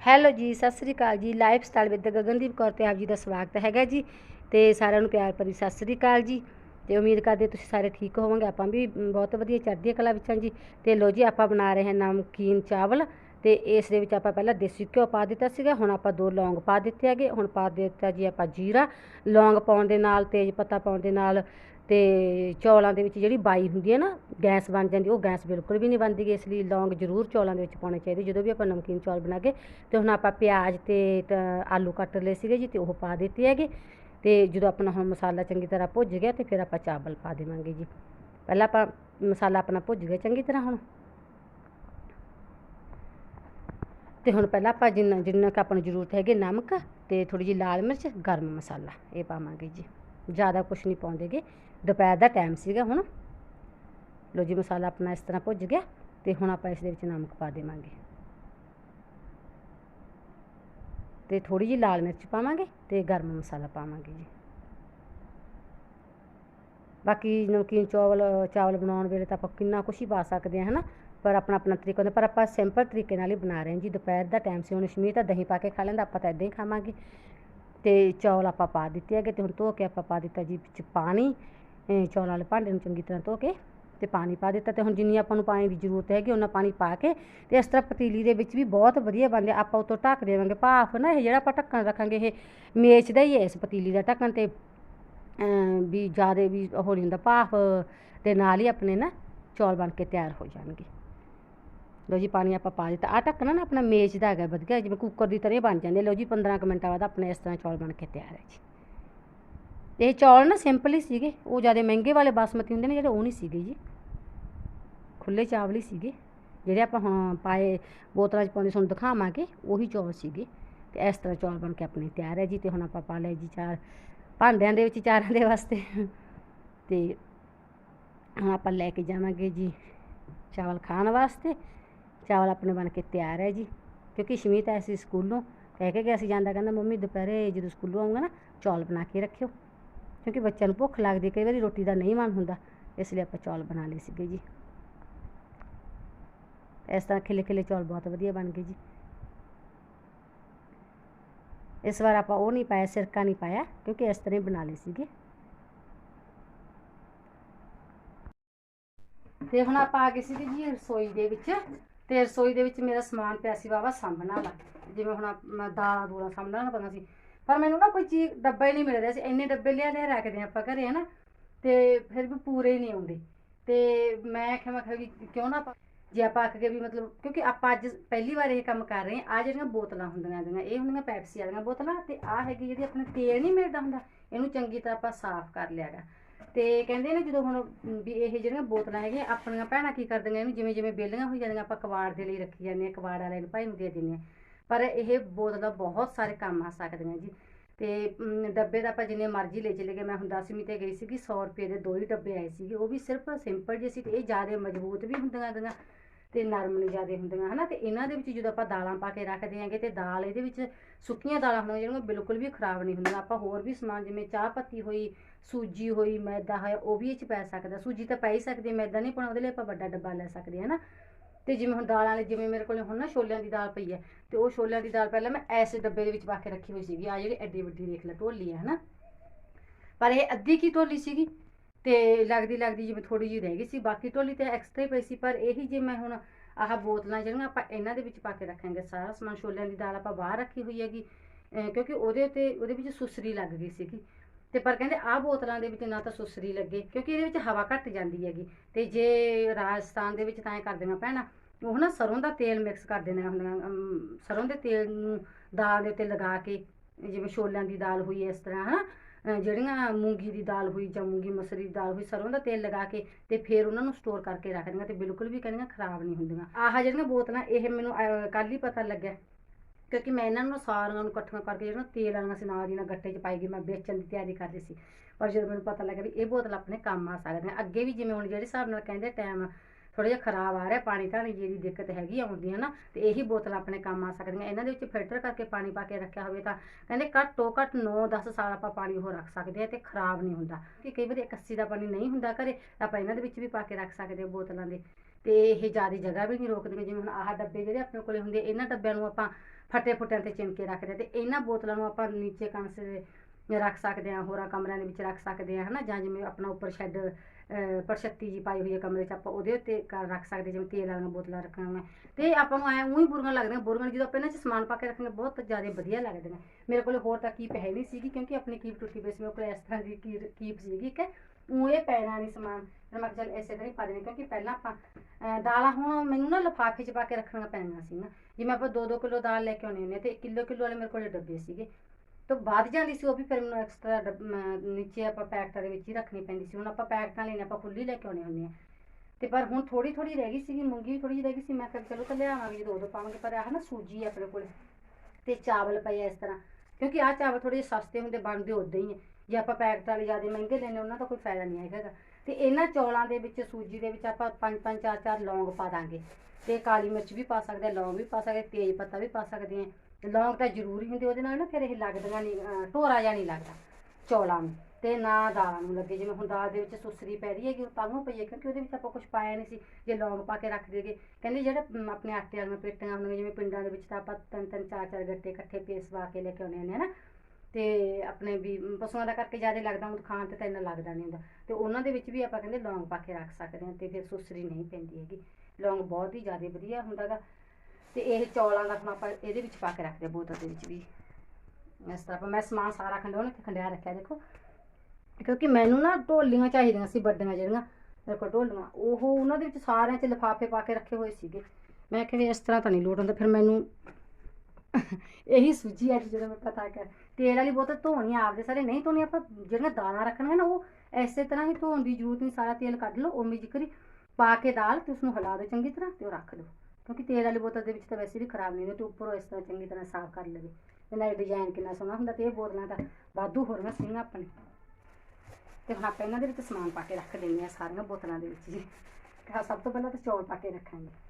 Hello ਜੀ, ਸਤਿ ਸ੍ਰੀ ਅਕਾਲ ਜੀ। Life style with Gagandeep Kaur ਤੇ ਆਪ ਜੀ ਦਾ ਸਵਾਗਤ ਹੈਗਾ ਜੀ। ਤੇ ਸਾਰਿਆਂ ਨੂੰ ਪਿਆਰ ਭਰੀ ਸਤਿ ਸ੍ਰੀ ਅਕਾਲ ਜੀ। ਤੇ ਉਮੀਦ ਕਰਦੇ ਤੁਸੀਂ ਸਾਰੇ ਠੀਕ ਹੋਵੋਗੇ। ਆਪਾਂ ਵੀ ਬਹੁਤ ਵਧੀਆ ਚੜ੍ਹਦੀ ਕਲਾ ਵਿੱਚ ਜੀ। ਤੇ ਲੋ ਜੀ, ਆਪਾਂ ਬਣਾ ਰਹੇ ਹਾਂ ਨਮਕੀਨ ਚਾਵਲ। ਤੇ ਇਸ ਦੇ ਵਿੱਚ ਆਪਾਂ ਪਹਿਲਾਂ ਦੇਸੀ ਘਿਓ ਪਾ ਦਿੱਤਾ ਸੀਗਾ। ਹੁਣ ਆਪਾਂ ਦੋ ਲੌਂਗ ਪਾ ਦਿੱਤੇ ਹੈਗੇ। ਹੁਣ ਪਾ ਦਿੱਤਾ ਜੀ ਆਪਾਂ ਜੀਰਾ। ਲੌਂਗ ਪਾਉਣ ਦੇ ਨਾਲ, ਤੇਜ ਪੱਤਾ ਪਾਉਣ ਦੇ ਨਾਲ ਅਤੇ ਚੌਲਾਂ ਦੇ ਵਿੱਚ ਜਿਹੜੀ ਬਾਈ ਹੁੰਦੀ ਹੈ ਨਾ ਗੈਸ ਬਣ ਜਾਂਦੀ ਉਹ ਗੈਸ ਬਿਲਕੁਲ ਵੀ ਨਹੀਂ ਬਣਦੀ ਗੀ, ਇਸ ਲਈ ਲੌਂਗ ਜ਼ਰੂਰ ਚੌਲਾਂ ਦੇ ਵਿੱਚ ਪਾਉਣੇ ਚਾਹੀਦੇ। ਜਦੋਂ ਵੀ ਆਪਾਂ ਨਮਕੀਨ ਚੌਲ ਬਣਾ ਬਣਾਗੇ ਅਤੇ ਹੁਣ ਆਪਾਂ ਪਿਆਜ਼ ਅਤੇ ਆਲੂ ਕੱਟ ਲਏ ਸੀਗੇ ਜੀ ਅਤੇ ਉਹ ਪਾ ਦਿੱਤੇ ਹੈਗੇ। ਅਤੇ ਜਦੋਂ ਆਪਣਾ ਹੁਣ ਮਸਾਲਾ ਚੰਗੀ ਤਰ੍ਹਾਂ ਭੁੱਜ ਗਿਆ ਅਤੇ ਫਿਰ ਆਪਾਂ ਚਾਵਲ ਪਾ ਦੇਵਾਂਗੇ ਜੀ। ਪਹਿਲਾਂ ਆਪਾਂ ਮਸਾਲਾ ਆਪਣਾ ਭੁੱਜ ਗਿਆ ਚੰਗੀ ਤਰ੍ਹਾਂ ਹੁਣ। ਅਤੇ ਹੁਣ ਪਹਿਲਾਂ ਆਪਾਂ ਜਿੰਨਾ ਜਿੰਨਾ ਕੁ ਆਪਾਂ ਨੂੰ ਜ਼ਰੂਰਤ ਹੈਗੀ ਨਮਕ ਅਤੇ ਥੋੜ੍ਹੀ ਜਿਹੀ ਲਾਲ ਮਿਰਚ ਗਰਮ ਮਸਾਲਾ ਇਹ ਪਾਵਾਂਗੇ ਜੀ। ਜ਼ਿਆਦਾ ਕੁਛ ਨਹੀਂ ਪਾਉਂਦੇਗੇ ਦੁਪਹਿਰ ਦਾ ਟਾਈਮ ਸੀਗਾ ਹੁਣ। ਲੋ ਜੀ ਮਸਾਲਾ ਆਪਣਾ ਇਸ ਤਰ੍ਹਾਂ ਭੁੱਜ ਗਿਆ ਤੇ ਹੁਣ ਆਪਾਂ ਇਸ ਦੇ ਵਿੱਚ ਨਮਕ ਪਾ ਦੇਵਾਂਗੇ। ਤੇ ਥੋੜੀ ਜਿਹੀ ਲਾਲ ਮਿਰਚ ਪਾਵਾਂਗੇ ਤੇ ਗਰਮ ਮਸਾਲਾ ਪਾਵਾਂਗੇ ਜੀ। ਬਾਕੀ ਨਮਕੀਨ ਚਾਵਲ ਚਾਵਲ ਬਣਾਉਣ ਵੇਲੇ ਤਾਂ ਆਪਾਂ ਕਿੰਨਾ ਕੁਛ ਹੀ ਪਾ ਸਕਦੇ ਹਾਂ, ਹਨਾ? ਪਰ ਆਪਣਾ ਆਪਣਾ ਤਰੀਕਾ ਹੁੰਦਾ, ਪਰ ਆਪਾਂ ਸਿੰਪਲ ਤਰੀਕੇ ਨਾਲ ਹੀ ਬਣਾ ਰਹੇ ਹਾਂ ਜੀ। ਦੁਪਹਿਰ ਦਾ ਟਾਈਮ ਸੀ, ਹੁਣ ਸ਼ਮੀਰ ਤਾਂ ਦਹੀਂ ਪਾ ਕੇ ਖਾ ਲੈਂਦਾ, ਆਪਾਂ ਤਾਂ ਇਦਾਂ ਹੀ ਖਾਵਾਂਗੇ। ਤੇ ਚੌਲ ਆਪਾਂ ਪਾ ਦਿੱਤੇ ਹੈਗੇ ਤੇ ਹੁਣ ਧੋ ਕੇ ਆਪਾਂ ਪਾ ਦਿੱਤਾ ਜੀ ਵਿੱਚ ਪਾਣੀ ਚੌਲਾਂ ਵਾਲੇ ਭਾਂਡੇ ਨੂੰ ਚੰਗੀ ਤਰ੍ਹਾਂ ਧੋ ਕੇ ਤੇ ਪਾਣੀ ਪਾ ਦਿੱਤਾ ਤੇ ਹੁਣ ਜਿੰਨੀ ਆਪਾਂ ਨੂੰ ਪਾਣੀ ਦੀ ਜ਼ਰੂਰਤ ਹੈਗੀ ਉਹਨਾਂ ਪਾਣੀ ਪਾ ਕੇ ਤੇ ਇਸ ਤਰ੍ਹਾਂ ਪਤੀਲੀ ਦੇ ਵਿੱਚ ਵੀ ਬਹੁਤ ਵਧੀਆ ਬਣਦੇ ਆਪਾਂ ਉਤੋਂ ਢੱਕ ਦੇਵਾਂਗੇ ਭਾਫ ਨਾ, ਇਹ ਜਿਹੜਾ ਆਪਾਂ ਢੱਕਣ ਰੱਖਾਂਗੇ ਇਹ ਮੇਚ ਦਾ ਹੀ ਹੈ, ਇਸ ਪਤੀਲੀ ਦਾ ਢੱਕਣ ਤੇ ਵੀ ਜ਼ਿਆਦਾ ਵੀ ਉਹ ਨਹੀਂ ਹੁੰਦਾ, ਭਾਫ ਦੇ ਨਾਲ ਹੀ ਆਪਣੇ ਨਾ ਚੌਲ ਬਣ ਕੇ ਤਿਆਰ ਹੋ ਜਾਣਗੇ। ਲਓ ਜੀ ਪਾਣੀ ਆਪਾਂ ਪਾ ਦਿੱਤਾ। ਆ ਢੱਕਣਾ ਨਾ ਆਪਣਾ ਮੇਚ ਦਾ ਹੈਗਾ, ਵਧੀਆ, ਜਿਵੇਂ ਕੁੱਕਰ ਦੀ ਤਰ੍ਹਾਂ ਬਣ ਜਾਂਦੇ ਲਓ ਜੀ 15 ਕੁ ਮਿੰਟਾਂ ਬਾਅਦ ਆਪਣੇ ਇਸ ਤਰ੍ਹਾਂ ਚੌਲ ਬਣ ਕੇ ਤਿਆਰ ਹੈ ਜੀ। ਇਹ ਚੌਲ ਨਾ ਸਿੰਪਲ ਹੀ ਸੀਗੇ। ਉਹ ਜ਼ਿਆਦਾ ਮਹਿੰਗੇ ਵਾਲੇ ਬਾਸਮਤੀ ਹੁੰਦੇ ਨੇ ਜਿਹੜੇ ਉਹ ਨਹੀਂ ਸੀਗੇ ਜੀ। ਖੁੱਲੇ ਚਾਵਲ ਹੀ ਸੀਗੇ। ਜਿਹੜੇ ਆਪਾਂ ਹੁਣ ਪਾਏ ਬੋਤਲਾਂ 'ਚ ਪਾਉਂਦੇ ਤੁਹਾਨੂੰ ਦਿਖਾਵਾਂਗੇ, ਉਹੀ ਚੌਲ ਸੀਗੇ। ਤੇ ਇਸ ਤਰ੍ਹਾਂ ਚੌਲ ਬਣ ਕੇ ਆਪਣੇ ਤਿਆਰ ਹੈ ਜੀ ਤੇ ਹੁਣ ਆਪਾਂ ਪਾ ਲਏ ਜੀ ਚਾਰ ਭਾਂਡਿਆਂ ਦੇ ਵਿੱਚ ਚਾਰਾਂ ਦੇ ਵਾਸਤੇ। ਤੇ ਹੁਣ ਆਪਾਂ ਲੈ ਕੇ ਜਾਵਾਂਗੇ ਜੀ ਚਾਵਲ ਖਾਣ ਵਾਸਤੇ। ਚਾਵਲ ਆਪਣੇ ਬਣ ਕੇ ਤਿਆਰ ਹੈ ਜੀ। ਕਿਉਂਕਿ ਸ਼ਮੀਤ ਆਇਆ ਸੀ ਸਕੂਲੋਂ ਕਹਿ ਕੇ ਗਿਆ ਸੀ ਜਾਂਦਾ, ਕਹਿੰਦਾ ਮੰਮੀ ਦੁਪਹਿਰੇ ਜਦੋਂ ਸਕੂਲੋਂ ਆਉਂਗਾ ਨਾ, ਚੌਲ ਬਣਾ ਕੇ ਰੱਖਿਓ। ਕਿਉਂਕਿ ਬੱਚਿਆਂ ਨੂੰ ਭੁੱਖ ਲੱਗਦੀ ਹੈ, ਕਈ ਵਾਰੀ ਰੋਟੀ ਦਾ ਨਹੀਂ ਮਨ ਹੁੰਦਾ ਇਸ ਲਈ ਆਪਾਂ ਚੌਲ ਬਣਾ ਲਏ ਸੀਗੇ ਜੀ ਇਸ ਤਰ੍ਹਾਂ ਖਿਲੇ ਖਿਲੇ ਚੌਲ ਬਹੁਤ ਵਧੀਆ ਬਣ ਗਏ ਜੀ ਇਸ ਵਾਰ ਆਪਾਂ ਉਹ ਨਹੀਂ ਪਾਇਆ ਸਿਰਕਾ ਨਹੀਂ ਪਾਇਆ ਕਿਉਂਕਿ ਇਸ ਤਰ੍ਹਾਂ ਹੀ ਬਣਾ ਲਏ ਸੀਗੇ ਤੇ ਹੁਣ ਆਪਾਂ ਆ ਗਏ ਸੀਗੇ ਜੀ ਰਸੋਈ ਦੇ ਵਿੱਚ ਤੇ ਰਸੋਈ ਦੇ ਵਿੱਚ ਮੇਰਾ ਸਮਾਨ ਪਿਆ ਸੀ ਵਾਵਾ ਸਾਂਭਣ ਵਾਲਾ ਜਿਵੇਂ ਹੁਣ ਆਪ- ਮੈਂ ਦਾਲਾਂ ਦੂਲਾਂ ਸਾਂਭਣ ਵਾਲਾ ਪਤਾ ਸੀ ਪਰ ਮੈਨੂੰ ਨਾ ਕੋਈ ਚੀਜ਼, ਡੱਬਾ ਹੀ ਨਹੀਂ ਮਿਲ ਰਿਹਾ ਸੀ। ਇੰਨੇ ਡੱਬੇ ਲਿਆ ਲਿਆ ਰੱਖਦੇ ਹਾਂ ਆਪਾਂ ਘਰੇ, ਹਨਾ? ਤੇ ਫਿਰ ਵੀ ਪੂਰੇ ਨਹੀਂ ਆਉਂਦੇ। ਤੇ ਮੈਂ ਆਖਿਆ, ਮੈਂ ਕਿਹਾ ਵੀ ਕਿਉਂ ਨਾ ਆਪਾਂ ਜੇ ਆਪਾਂ ਆਖ ਕੇ ਵੀ ਮਤਲਬ, ਕਿਉਂਕਿ ਆਪਾਂ ਅੱਜ ਪਹਿਲੀ ਵਾਰ ਇਹ ਕੰਮ ਕਰ ਰਹੇ ਹਾਂ ਆ ਜਿਹੜੀਆਂ ਬੋਤਲਾਂ ਹੁੰਦੀਆਂ ਗੀਆਂ, ਇਹ ਹੁੰਦੀਆਂ ਪੈਪਸੀ ਵਾਲੀਆਂ ਬੋਤਲਾਂ, ਤੇ ਆ ਹੈਗੀ ਜਿਹੜੀ ਆਪਣੇ ਤੇਲ ਨਹੀਂ ਮਿਲਦਾ ਹੁੰਦਾ, ਇਹਨੂੰ ਚੰਗੀ ਤਰ੍ਹਾਂ ਆਪਾਂ ਸਾਫ਼ ਕਰ ਲਿਆਗਾ ਤੇ ਕਹਿੰਦੇ ਨੇ ਜਦੋਂ ਹੁਣ ਵੀ ਇਹ ਜਿਹੜੀਆਂ ਬੋਤਲਾਂ ਹੈਗੀਆਂ, ਆਪਣੀਆਂ ਭੈਣਾਂ ਕੀ ਕਰਦੀਆਂ, ਇਹਨੂੰ ਜਿਵੇਂ ਜਿਵੇਂ ਬੇਲੀਆਂ ਹੋਈ ਜਾਂਦੀਆਂ, ਆਪਾਂ ਕਵਾੜ ਦੇ ਲਈ ਰੱਖੀ ਜਾਂਦੇ ਹਾਂ, ਕਬਾੜ ਵਾਲੇ ਨੂੰ ਭਾਈ ਨੂੰ ਦੇ ਦਿੰਦੇ ਹਾਂ। ਪਰ ਇਹ ਬੋਤਲਾਂ ਬਹੁਤ ਸਾਰੇ ਕੰਮ ਆ ਸਕਦੀਆਂ ਜੀ। ਤੇ ਡੱਬੇ ਦਾ ਆਪਾਂ ਜਿੰਨੇ ਮਰਜ਼ੀ ਲੈ ਚਲੇ ਗਏ। ਮੈਂ ਹੁਣ 10ਵੀਂ ਤੇ ਗਈ ਸੀਗੀ 100 ਰੁਪਏ ਦੇ ਦੋ ਹੀ ਡੱਬੇ ਆਏ ਸੀਗੇ। ਉਹ ਵੀ ਸਿਰਫ ਸਿੰਪਲ ਜਿਹੇ ਸੀ ਤੇ ਇਹ ਜ਼ਿਆਦਾ ਮਜ਼ਬੂਤ ਵੀ ਹੁੰਦੀਆਂ ਗੀਆਂ ਤੇ ਨਰਮ ਨਹੀਂ ਜ਼ਿਆਦਾ ਹੁੰਦੀਆਂ, ਹਨਾ? ਤੇ ਇਹਨਾਂ ਦੇ ਵਿੱਚ ਜਦੋਂ ਆਪਾਂ ਦਾਲਾਂ ਪਾ ਕੇ ਰੱਖਦੇ ਆਂਗੇ ਤੇ ਦਾਲ ਇਹਦੇ ਵਿੱਚ ਸੁੱਕੀਆਂ ਦਾਲਾਂ ਹੁੰਦੀਆਂ ਜਿਹੜੀਆਂ ਬਿਲਕੁਲ ਵੀ ਖਰਾਬ ਨਹੀਂ ਹੁੰਦੀਆਂ। ਆਪਾਂ ਹੋਰ ਵੀ ਸਮਾਨ ਜਿਵੇਂ ਚਾਹ ਪੱਤੀ ਹੋਈ, ਸੂਜੀ ਹੋਈ, ਮੈਦਾ ਹੋਇਆ, ਉਹ ਵੀ ਇਹ ਚ ਪੈ ਸਕਦਾ। ਸੂਜੀ ਤਾਂ ਪੈ ਹੀ ਸਕਦੀ ਮੈਦਾ ਨਹੀਂ ਪਾਉਣਾ ਉਹਦੇ ਲਈ ਆਪਾਂ ਵੱਡਾ ਡੱਬਾ ਲੈ ਸਕਦੇ ਹਾਂ ਨਾ ਤੇ ਜਿਵੇਂ ਹੁਣ ਦਾਲਾਂ ਵਾਲੇ, ਜਿਵੇਂ ਮੇਰੇ ਕੋਲ ਹੁਣ ਨਾ ਛੋਲਿਆਂ ਦੀ ਦਾਲ ਪਈ ਹੈ, ਤੇ ਉਹ ਛੋਲਿਆਂ ਦੀ ਦਾਲ ਪਹਿਲਾਂ ਮੈਂ ਐਸੇ ਡੱਬੇ ਦੇ ਵਿੱਚ ਪਾ ਕੇ ਰੱਖੀ ਹੋਈ ਸੀਗੀ। ਆ ਜਿਹੜੀ ਐਡੀ ਵੱਡੀ ਦੇਖ ਲੈ, ਢੋਲੀ ਹੈ, ਹਨਾ? ਪਰ ਇਹ ਅੱਧੀ ਕੀ ਢੋਲੀ ਸੀਗੀ? ਤੇ ਲੱਗਦੀ ਲੱਗਦੀ ਜਿਵੇਂ ਥੋੜੀ ਜਿਹੀ ਰਹਿ ਗਈ ਸੀ। ਬਾਕੀ ਢੋਲੀ ਤੇ ਐਕਸਟਰਾ ਹੀ ਪਈ ਸੀ, ਪਰ ਇਹੀ ਜੇ ਮੈਂ ਹੁਣ ਆਹ ਬੋਤਲਾਂ ਜਿਹੜੀਆਂ ਆਪਾਂ ਇਹਨਾਂ ਦੇ ਵਿੱਚ ਪਾ ਕੇ ਰੱਖਾਂਗੇ, ਸਾਰਾ ਸਮਾਨ ਛੋਲਿਆਂ ਦੀ ਦਾਲ ਆਪਾਂ ਬਾਹਰ ਰੱਖੀ ਹੋਈ ਹੈਗੀ ਕਿਉਂਕਿ ਉਹਦੇ ਉੱਤੇ ਉਹਦੇ ਵਿੱਚ ਸੁਸਰੀ ਲੱਗ ਗਈ ਸੀਗੀ। ਤੇ ਪਰ ਕਹਿੰਦੇ ਆਹ ਬੋਤਲਾਂ ਦੇ ਵਿੱਚ ਨਾ ਤਾਂ ਸੁਸਰੀ ਲੱਗੇ ਕਿਉਂਕਿ ਇਹਦੇ ਵਿੱਚ ਹਵਾ ਘੱਟ ਜਾਂਦੀ ਹੈਗੀ। ਤੇ ਜੇ ਰਾਜਸਥਾਨ ਦੇ ਵਿੱਚ ਤਾਂ ਐ ਕਰਦੀਆਂ ਭੈਣਾਂ ਉਹ ਨਾ ਸਰੋਂ ਦਾ ਤੇਲ ਮਿਕਸ ਕਰ ਦਿੰਦੀਆਂ ਹੁੰਦੀਆਂ ਅਮ, ਸਰੋਂ ਦੇ ਤੇਲ ਨੂੰ ਦਾਲ ਦੇ ਉੱਤੇ ਲਗਾ ਕੇ ਜਿਵੇਂ ਛੋਲਿਆਂ ਦੀ ਦਾਲ ਹੋਈ ਇਸ ਤਰ੍ਹਾਂ ਹਨਾ? ਅਹ ਜਿਹੜੀਆਂ ਮੂੰਗੀ ਦੀ ਦਾਲ ਹੋਈ ਜਾਂ ਮੂੰਗੀ ਮਸਰੀ ਦੀ ਦਾਲ ਹੋਈ ਸਰੋਂ ਦਾ ਤੇਲ ਲਗਾ ਕੇ ਤੇ ਫਿਰ ਉਹਨਾਂ ਨੂੰ ਸਟੋਰ ਕਰਕੇ ਰੱਖਦੀਆਂ ਤੇ ਬਿਲਕੁਲ ਵੀ ਕਹਿੰਦੀਆਂ ਖਰਾਬ ਨਹੀਂ ਹੁੰਦੀਆਂ। ਆਹ ਜਿਹੜੀਆਂ ਬੋਤਲਾਂ ਇਹ ਮੈਨੂੰ ਕੱਲ ਹੀ ਪਤਾ ਲੱਗਿਆ। ਕਿਉਂਕਿ ਮੈਂ ਇਹਨਾਂ ਨੂੰ ਸਾਰਿਆਂ ਨੂੰ ਇਕੱਠੀਆਂ ਕਰਕੇ ਜਿਹੜਾ ਤੇਲ ਵਾਲੀਆਂ ਸੀ ਨਾਲ ਦੀ ਨਾਲ ਗੱਟੇ 'ਚ ਪਾਈ ਗਈ, ਮੈਂ ਵੇਚਣ ਦੀ ਤਿਆਰੀ ਕਰ ਰਹੀ ਸੀ। ਪਰ ਜਦੋਂ ਮੈਨੂੰ ਪਤਾ ਲੱਗਾ ਵੀ ਇਹ ਬੋਤਲ ਆਪਣੇ ਕੰਮ ਆ ਸਕਦੀਆਂ ਅੱਗੇ ਵੀ ਜਿਵੇਂ ਹੁਣ ਜਿਹੜੇ ਹਿਸਾਬ ਨਾਲ ਕਹਿੰਦੇ ਟਾਈਮ ਥੋੜਾ ਜਿਹਾ ਖਰਾਬ ਆ ਰਿਹਾ, ਪਾਣੀ ਧਾਣੀ ਜੀ ਦੀ ਦਿੱਕਤ ਹੈਗੀ ਆਉਂਦੀ ਹੈ ਨਾ, ਤੇ ਇਹੀ ਬੋਤਲ ਆਪਣੇ ਕੰਮ ਆ ਸਕਦੀਆਂ। ਇਹਨਾਂ ਦੇ ਵਿੱਚ ਫਿਲਟਰ ਕਰਕੇ ਪਾਣੀ ਪਾ ਕੇ ਰੱਖਿਆ ਹੋਵੇ ਤਾਂ ਕਹਿੰਦੇ ਘੱਟੋ ਘੱਟ 9-10 ਸਾਲ ਆਪਾਂ ਪਾਣੀ ਉਹ ਰੱਖ ਸਕਦੇ ਆ ਤੇ ਖਰਾਬ ਨਹੀਂ ਹੁੰਦਾ। ਕਿ ਕਈ ਵਾਰੀ ਕੱਸੀ ਦਾ ਪਾਣੀ ਨਹੀਂ ਹੁੰਦਾ ਘਰੇ ਤਾਂ ਆਪਾਂ ਇਹਨਾਂ ਦੇ ਵਿੱਚ ਵੀ ਪਾ ਕੇ ਰੱਖ ਸਕਦੇ ਆ ਬੋਤਲਾਂ ਦੇ। ਤੇ ਇਹ ਜ਼ਿਆਦਾ ਜਗ੍ਹਾ ਵੀ ਨਹੀਂ ਰੋਕਦੇ ਜਿਵੇਂ ਹੁਣ ਆਹ ਡੱਬੇ ਜਿਹੜੇ ਆਪਣੇ ਕੋਲੇ ਹੁੰਦੇ ਇਹਨਾਂ ਡੱਬਿਆਂ ਨੂੰ ਆਪਾਂ ਫੱਟੇ ਫੁੱਟਿਆਂ ਤੇ ਚਿਣ ਕੇ ਰੱਖਦੇ ਆ ਤੇ ਇਹਨਾਂ ਬੋਤਲਾਂ ਨੂੰ ਆਪਾਂ ਨੀਚੇ ਕੰਸੇ ਰੱਖ ਸਕਦੇ ਆ ਹੋਰਾਂ ਕਮਰਿਆਂ ਦੇ ਵਿੱਚ ਰੱਖ ਸਕਦੇ ਆ ਹਨਾ? ਜਾਂ ਜਿਵੇਂ ਆਪਣਾ ਉੱਪਰ ਸ਼ੈੱਡ ਪਰਛੱਤੀ ਜੀ ਪਾਈ ਹੋਈ ਹੈ ਕਮਰੇ 'ਚ, ਆਪਾਂ ਉਹਦੇ ਉੱਤੇ ਕਰ- ਰੱਖ ਸਕਦੇ ਜਿਵੇਂ ਤੇਲ ਵਾਲੀਆਂ ਬੋਤਲਾਂ ਰੱਖਣੀਆਂ ਤੇ ਆਪਾਂ ਨੂੰ ਐ ਉਹੀ ਬੁਰੀਆਂ ਲੱਗਦੀਆਂ, ਬੁਰੀਆਂ ਜਦੋਂ ਆਪਾਂ ਇਹਨਾਂ 'ਚ ਸਮਾਨ ਪਾ ਕੇ ਰੱਖਾਂਗੇ ਬਹੁਤ ਜ਼ਿਆਦਾ ਵਧੀਆ ਲੱਗਦੀਆਂ ਮੇਰੇ ਕੋਲ ਹੋਰ ਤਾਂ ਕੀਪ ਹੈ ਨਹੀਂ ਸੀਗੀ, ਕਿਉਂਕਿ ਆਪਣੀ ਕੀਪ ਟੁੱਟੀ ਪਈ ਸੀ ਮੇਰੇ ਕੋਲ ਇਸ ਤਰ੍ਹਾਂ ਦੀ ਕੀ- ਕੀਪ ਸੀਗੀ ਕਿ ਉਹ ਇਹ ਪੈਣਾ ਨਹੀਂ ਸਮਾਨ ਮੈਂ ਕਿਹਾ ਚੱਲ ਇਸੇ ਤਰ੍ਹਾਂ ਹੀ ਪਾ ਦੇਣੇ, ਕਿਉਂਕਿ ਪਹਿਲਾਂ ਆਪਾਂ, ਅਹ ਦਾਲਾਂ ਹੁਣ ਮੈਨੂੰ ਨਾ ਲਿਫਾਫੇ 'ਚ ਪਾ ਕੇ ਰੱਖਣੀਆਂ ਪੈਣੀਆਂ ਸੀ ਨਾ। ਜਿਵੇਂ ਆਪਾਂ 2-2 ਕਿਲੋ ਦਾਲ ਲੈ ਕੇ ਆਉਣੀ ਹੁੰਦੀ ਆ ਤੇ ਕਿਲੋ ਕਿਲੋ ਵਾਲੇ ਮੇਰੇ ਕੋਲ ਡੱਬੇ ਸੀਗੇ, ਤੋਂ ਵੱਧ ਜਾਂਦੀ ਸੀ, ਉਹ ਵੀ ਫਿਰ ਮੈਨੂੰ ਐਕਸਟਰਾ ਨੀਚੇ ਆਪਾਂ ਪੈਕਟਾਂ ਦੇ ਵਿੱਚ ਹੀ ਰੱਖਣੀ ਪੈਂਦੀ ਸੀ। ਹੁਣ ਆਪਾਂ ਪੈਕਟਾਂ ਲੈਣੇ, ਆਪਾਂ ਖੁੱਲੀ ਲੈ ਕੇ ਆਉਣੇ ਹੁੰਦੇ ਆ। ਤੇ ਪਰ ਹੁਣ ਥੋੜੀ ਥੋੜੀ ਰਹਿ ਗਈ ਸੀਗੀ, ਮੂੰਗੀ ਵੀ ਥੋੜੀ ਜਿਹੀ ਰਹਿ ਗਈ ਸੀ, ਮੈਂ ਕਿਹਾ ਚਲੋ ਤਾਂ ਲਿਆਵਾਂਗੇ ਜਦੋਂ ਉਦੋਂ ਪਾਵਾਂਗੇ, ਪਰ ਆਹ ਨਾ ਸੂਜੀ ਆਪਣੇ ਕੋਲ। ਤੇ ਚਾਵਲ ਪਏ ਆ ਇਸ ਤਰ੍ਹਾਂ, ਕਿਉਂਕਿ ਆਹ ਚਾਵਲ ਥੋੜੇ ਸਸਤੇ ਹੁੰਦੇ, ਬਣਦੇ ਉਦਾਂ ਹੀ ਆ। ਜੇ ਆਪਾਂ ਪੈਕਟ ਵਾਲੇ ਜ਼ਿਆਦਾ ਮਹਿੰਗੇ ਲੈਣੇ ਉਹਨਾਂ ਦਾ ਕੋਈ ਫਾਇਦਾ ਨਹੀਂ ਹੈਗਾ ਗਾ। ਤੇ ਇਹਨਾਂ ਚੌਲਾਂ ਦੇ ਵਿੱਚ, ਸੂਜੀ ਦੇ ਵਿੱਚ ਆਪਾਂ ਪੰਜ ਪੰਜ, ਚਾਰ ਚਾਰ ਲੌਂਗ ਪਾ ਦਾਂਗੇ। ਤੇ ਕਾਲੀ ਮਿਰਚ ਵੀ ਪਾ ਸਕਦੇ ਆ ਲੌਂਗ ਵੀ ਪਾ ਸਕਦੇ ਤੇਜ ਪੱਤਾ ਵੀ ਪਾ ਸਕਦੇ ਆ ਲੌਂਗ ਤਾਂ ਜ਼ਰੂਰੀ ਹੁੰਦੇ, ਉਹਦੇ ਨਾਲ ਨਾ ਫਿਰ ਇਹ ਲੱਗਦੀਆਂ ਨਹੀਂ ਢੋਰਾ ਜਿਹਾ ਨਹੀਂ ਲੱਗਦਾ ਚੌਲਾਂ ਨੂੰ। ਤੇ ਨਾ ਦਾਲਾਂ ਨੂੰ ਲੱਗੇ, ਜਿਵੇਂ ਹੁਣ ਦਾਲ ਦੇ ਵਿੱਚ ਸੁਸਰੀ ਪੈ ਰਹੀ ਹੈਗੀ, ਉਹ ਤਾਂ ਨੂੰ ਪਈ ਹੈ, ਕਿਉਂਕਿ ਉਹਦੇ ਵਿੱਚ ਆਪਾਂ ਕੁਝ ਪਾਇਆ ਨਹੀਂ ਸੀ। ਜੇ ਲੌਂਗ ਪਾ ਕੇ ਰੱਖ ਦੇਗੇ, ਕਹਿੰਦੇ ਜਿਹੜਾ ਆਪਣੇ ਆਟੇ ਵਾਲੀਆਂ ਪਲੇਟਾਂ ਹੁੰਦੀਆਂ, ਜਿਵੇਂ ਪਿੰਡਾਂ ਦੇ ਵਿੱਚ ਤਾਂ ਆਪਾਂ ਤਿੰਨ ਤਿੰਨ, ਚਾਰ ਚਾਰ ਗੱਟੇ ਇਕੱਠੇ ਪੇਸਵਾ ਕੇ ਲੈ ਕੇ ਆਉਂਦੇ ਹੁੰਦੇ ਆ ਨਾ। ਤੇ ਆਪਣੇ ਵੀ, ਪਸ਼ੂਆਂ ਦਾ ਕਰਕੇ ਜ਼ਿਆਦਾ ਲੱਗਦਾ ਹੁਣ ਖਾਣ ਤੇ ਤਾਂ ਇੰਨਾ ਲੱਗਦਾ ਨਹੀਂ ਹੁੰਦਾ। ਤੇ ਉਹਨਾਂ ਦੇ ਵਿੱਚ ਵੀ ਆਪਾਂ ਕਹਿੰਦੇ ਲੌਂਗ ਪਾ ਕੇ ਰੱਖ ਸਕਦੇ ਹਾਂ ਤੇ ਫਿਰ ਸੁਸਰੀ ਨਹੀਂ ਪੈਂਦੀ ਹੈਗੀ। ਲੌਂਗ ਬਹੁਤ ਹੀ ਜ਼ਿਆਦਾ ਵਧੀਆ ਹੁੰਦਾਗਾ। ਤੇ ਇਹ ਚੌਲਾਂ ਦਾ ਹੁਣ ਆਪਾਂ ਇਹਦੇ ਵਿੱਚ ਪਾ ਕੇ ਰੱਖਦੇ ਹਾਂ, ਬੋਤਲ ਦੇ ਵਿੱਚ ਵੀ। ਇਸ ਤਰ੍ਹਾਂ ਆਪਾਂ ਮੈਂ ਸਮਾਨ ਸਾਰਾ ਖੰਡਿਆ ਉਹਨੇ ਖੰਡਿਆ ਰੱਖਿਆ, ਦੇਖੋ। ਕਿਉਂਕਿ ਮੈਨੂੰ ਨਾ ਢੋਲੀਆਂ ਚਾਹੀਦੀਆਂ ਸੀ, ਵੱਡੀਆਂ ਜਿਹੜੀਆਂ, ਮੇਰੇ ਕੋਲ ਢੋਲੀਆਂ। ਉਹ ਉਹਨਾਂ ਦੇ ਵਿੱਚ ਸਾਰਿਆਂ 'ਚ ਲਿਫਾਫੇ ਪਾ ਕੇ ਰੱਖੇ ਹੋਏ ਸੀਗੇ। ਮੈਂ ਕਿਹਾ ਵੀ ਇਸ ਤਰ੍ਹਾਂ ਤਾਂ ਨਹੀਂ ਲੋਟ ਹੁੰਦਾ ਫਿਰ ਮੈਨੂੰ ਇਹੀ ਸੂਝੀ ਅੱਜ ਜਦੋਂ ਮੈਂ ਪਤਾ ਕਰ, ਤੇਲ ਵਾਲੀ ਬੋਤਲ ਧੋਣੀ ਆ, ਆਪਦੇ ਸਾਰੇ ਨਹੀਂ ਧੋਣੀ, ਆਪਾਂ ਜਿਹੜੀਆਂ ਦਾਲਾਂ ਰੱਖਣੀਆਂ ਨਾ, ਉਹ ਐਸੇ ਤਰ੍ਹਾਂ ਹੀ ਧੋਣ ਦੀ ਜ਼ਰੂਰਤ ਨਹੀਂ, ਸਾਰਾ ਤੇਲ ਕੱਢ ਲਓ ਉਵੇਂ ਜ਼ਿਕਰੀ ਪਾ ਕੇ ਦਾਲ ਤੇ ਉਸਨੂੰ ਹਿਲਾ ਦਿਓ ਚੰਗੀ ਤਰ੍ਹਾਂ ਤੇ ਉਹ ਰੱਖ ਦਿਓ। ਕਿਉਂਕਿ ਤੇਲ ਵਾਲੀ ਬੋਤਲ ਦੇ ਵਿੱਚ ਤਾਂ ਵੈਸੇ ਵੀ ਖਰਾਬ ਨਹੀਂ ਹੁੰਦੀ, ਤੇ ਉੱਪਰੋਂ ਇਸ ਤਰ੍ਹਾਂ ਚੰਗੀ ਤਰ੍ਹਾਂ ਸਾਫ਼ ਕਰ ਲਵੇ। ਤੇ ਨਾਲ ਡਿਜ਼ਾਈਨ ਕਿੰਨਾ ਸੋਹਣਾ ਹੁੰਦਾ ਤੇ ਇਹ ਬੋਤਲਾਂ ਤਾਂ ਵਾਧੂ ਹੋਰ ਰਹੀਆਂ ਸੀਗੀਆਂ ਆਪਣੇ। ਤੇ ਹੁਣ ਆਪਾਂ ਇਹਨਾਂ ਦੇ ਵਿੱਚ ਸਮਾਨ ਪਾ ਕੇ ਰੱਖ ਦਿੰਦੇ ਆ ਸਾਰੀਆਂ ਬੋਤਲਾਂ ਦੇ ਵਿੱਚ ਜੀ। ਤਾਂ ਸਭ ਤੋਂ ਪਹਿਲਾਂ ਤਾਂ ਚੌਲ ਪਾ ਕੇ ਰੱਖਾਂਗੇ।